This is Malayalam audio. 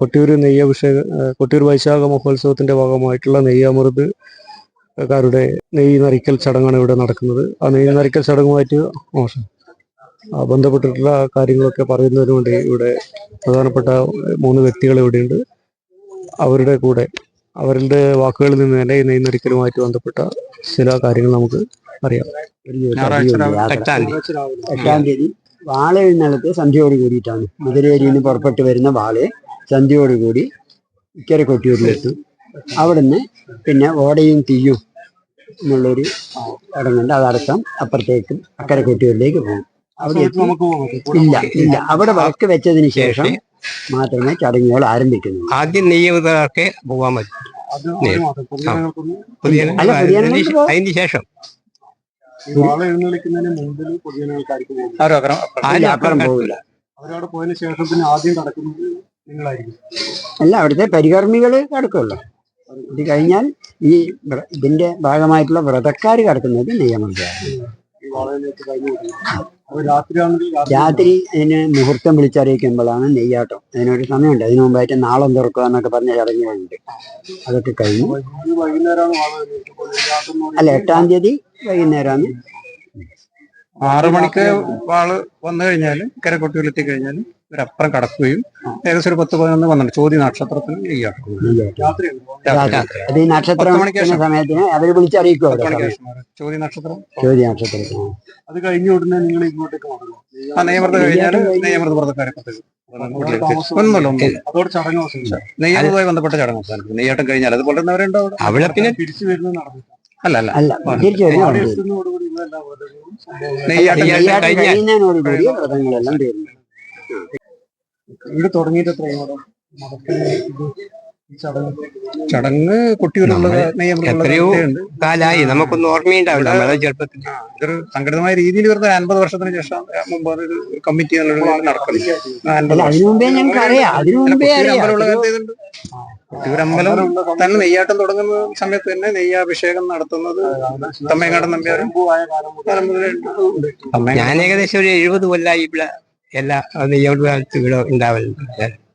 കൊട്ടിയൂർ നെയ്യഭിഷേക കൊട്ടിയൂർ വൈശാഖ മഹോത്സവത്തിന്റെ ഭാഗമായിട്ടുള്ള നെയ്യമൃത് കാരുടെ നെയ്യ് നരിക്കൽ ചടങ്ങാണ് ഇവിടെ നടക്കുന്നത്. ആ നെയ്യ് നരിക്കൽ ചടങ്ങുമായിട്ട് മോശം ആ, ബന്ധപ്പെട്ടിട്ടുള്ള കാര്യങ്ങളൊക്കെ പറയുന്നതിന് വേണ്ടി ഇവിടെ പ്രധാനപ്പെട്ട മൂന്ന് വ്യക്തികൾ ഇവിടെയുണ്ട്. അവരുടെ കൂടെ അവരുടെ വാക്കുകളിൽ നിന്ന് തന്നെ ഈ നെയ്യ് നരിക്കലുമായിട്ട് ബന്ധപ്പെട്ട ചില കാര്യങ്ങൾ നമുക്ക് അറിയാം. എട്ടാം തീയതി. വാളെ എഴുന്നള്ളത്ത് സന്ധ്യയോട് കൂടിയിട്ടാണ്. മധുരേരിയിൽ നിന്ന് പുറപ്പെട്ട് വരുന്ന വാൾ. സന്ധ്യയോട് കൂടി ഇക്കരെ കൊട്ടിയൂരിലെത്തും അവിടുന്ന് പിന്നെ ഓടയും തീയും എന്നുള്ളൊരു ഇടമുണ്ട് അതടക്കം അപ്പുറത്തേക്കും അക്കരെ കൊട്ടിയൂരിലേക്ക് പോകും. അവിടെ ഇല്ല ഇല്ല. അവിടെ വിളക്ക് വെച്ചതിന് ശേഷം മാത്രമേ ചടങ്ങുകൾ ആരംഭിക്കുന്നു ആദ്യം നെയ്യുകാർക്ക് പോകാൻ പറ്റും. അതിന് ശേഷം അപ്പുറം പോകില്ല അവരവിടെ പോയതിനു ശേഷം പിന്നെ ആദ്യം നടക്കുന്നത് അല്ല അവിടുത്തെ പരികർമ്മികൾ കിടക്കുമല്ലോ. ഇത് കഴിഞ്ഞാൽ ഈ ഇതിന്റെ ഭാഗമായിട്ടുള്ള വ്രതക്കാർ കിടക്കുന്നത് രാത്രിയാണെങ്കിൽ രാത്രി അതിന് മുഹൂർത്തം വിളിച്ചറിയിക്കുമ്പോഴാണ് നെയ്യാട്ടം. അതിനൊരു സമയമുണ്ട്. അതിനു മുമ്പായിട്ട് നാളം തുറക്കുക എന്നൊക്കെ പറഞ്ഞ ചടങ്ങുകളുണ്ട് അതൊക്കെ കഴിഞ്ഞു. അല്ല എട്ടാം തീയതി വൈകുന്നേരമാണ്. ആറു മണിക്ക് വാൾ വന്നു കഴിഞ്ഞാൽ കരക്കൊട്ടിയിലെത്തി കഴിഞ്ഞാൽ ഇവരപ്പുറം കടക്കുകയും ഏകദേശം ഒരു പത്ത് പതിനൊന്ന് പന്ത്രണ്ട് ചോദ്യ നക്ഷത്രത്തിന് ഈ നക്ഷത്രം. സമയത്തിന് അവർ വിളിച്ചറിയിക്കും ചോദ്യ നക്ഷത്രം? ചോദ്യ നക്ഷത്രത്തിന് അത് കഴിഞ്ഞ ഉടനെ നിങ്ങൾ ഇങ്ങോട്ടേക്ക് ആ നെയ്യമൃത കഴിഞ്ഞാൽ നെയ്യമൃത വ്രതക്കാരെ നെയ്യമൃതമായി ബന്ധപ്പെട്ട ചടങ്ങ് അവസാനിക്കും നെയ്യാട്ടം കഴിഞ്ഞാൽ അതുപോലെ തന്നെ അവരുണ്ട് അവിടെ പിന്നെ തിരിച്ചു വരുന്ന നടന്നു അല്ല അല്ല. തിരിച്ചു വരുന്ന അവിടെ വണ്ടി എത്തുന്നതോടുകൂടി ഇതെല്ലാം വ്രതങ്ങളും സംഭവങ്ങളും നെയ്യാട്ടം കഴിഞ്ഞാൽ ഇവിടെ? തുടങ്ങിയിട്ട് എത്രയും ചടങ്ങ്. കുട്ടികളായി കുട്ടികളുള്ള എത്രയോ കാലായി നമുക്കൊന്നും ഓർമ്മയുണ്ടാവില്ല നമ്മളെ ചെറുപ്പത്തിൽ. ഇതൊരു സംഘടിതമായ രീതിയിൽ വരുന്ന അൻപത് വർഷത്തിന് ശേഷം മുമ്പ് കമ്മിറ്റി നടക്കുന്നു നടക്കുന്നത് കുട്ടിയൂരമ്പലം തന്നെ നെയ്യാട്ടം തുടങ്ങുന്ന സമയത്ത് തന്നെ നെയ്യാഭിഷേകം നടത്തുന്നത് തമ്മയങ്ങാടൻ നമ്പ്യാരും. ഞാൻ ഏകദേശം ഒരു എഴുപത് കൊല്ലായി ഇവിടെ എല്ലാ ഇവിടെ ഉണ്ടാവലുണ്ട്.